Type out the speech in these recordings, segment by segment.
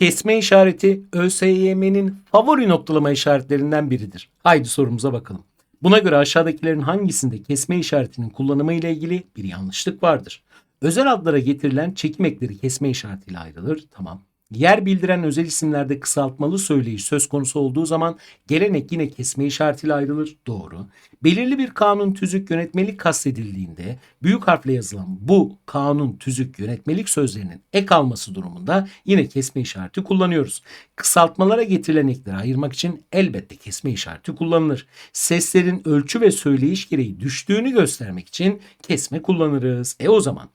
Kesme işareti ÖSYM'nin favori noktalama işaretlerinden biridir. Haydi sorumuza bakalım. Buna göre aşağıdakilerin hangisinde kesme işaretinin kullanımı ile ilgili bir yanlışlık vardır? Özel adlara getirilen çekim ekleri kesme işaretiyle ayrılır. Tamam. Yer bildiren özel isimlerde kısaltmalı söyleyiş söz konusu olduğu zaman gelenek yine kesme işaretiyle ayrılır. Doğru. Belirli bir kanun tüzük yönetmelik kastedildiğinde büyük harfle yazılan bu kanun tüzük yönetmelik sözlerinin ek alması durumunda yine kesme işareti kullanıyoruz. Kısaltmalara getirilen ekleri ayırmak için elbette kesme işareti kullanılır. Seslerin ölçü ve söyleyiş gereği düştüğünü göstermek için kesme kullanırız. E o zaman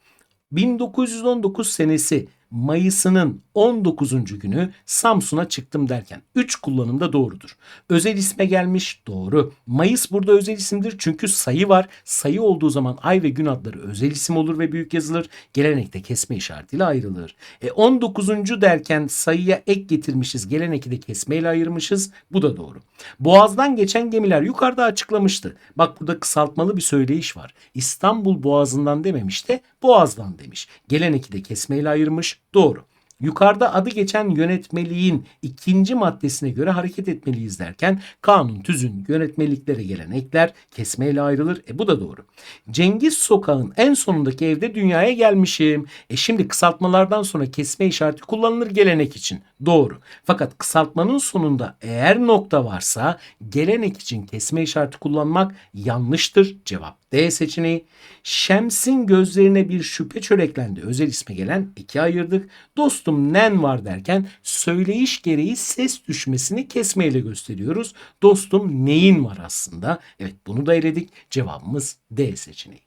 1919 senesi Mayıs'ının 19. günü Samsun'a çıktım derken 3 kullanımda doğrudur. Özel isme gelmiş doğru. Mayıs burada özel isimdir çünkü sayı var. Sayı olduğu zaman ay ve gün adları özel isim olur ve büyük yazılır. Gelenekte kesme işaretiyle ayrılır. E 19. derken sayıya ek getirmişiz. Geleneki de kesmeyle ayırmışız. Bu da doğru. Boğaz'dan geçen gemiler yukarıda açıklamıştı. Bak burada kısaltmalı bir söyleyiş var. İstanbul Boğazı'ndan dememiş de Boğaz'dan demiş. Geleneki de kesmeyle ayırmış. Doğru. Yukarıda adı geçen yönetmeliğin ikinci maddesine göre hareket etmeliyiz derken kanun tüzün yönetmeliklere gelen ekler kesmeyle ayrılır. E bu da doğru. Cengiz Sokağın en sonundaki evde dünyaya gelmişim. E şimdi kısaltmalardan sonra kesme işareti kullanılır gelenek için. Doğru. Fakat kısaltmanın sonunda eğer nokta varsa gelenek için kesme işareti kullanmak yanlıştır. Cevap D seçeneği. Şems'in gözlerine bir şüphe çöreklendi. Özel isme gelen eki ayırdık. Dostum nen var derken söyleyiş gereği ses düşmesini kesmeyle gösteriyoruz. Dostum neyin var aslında? Evet bunu da eledik. Cevabımız D seçeneği.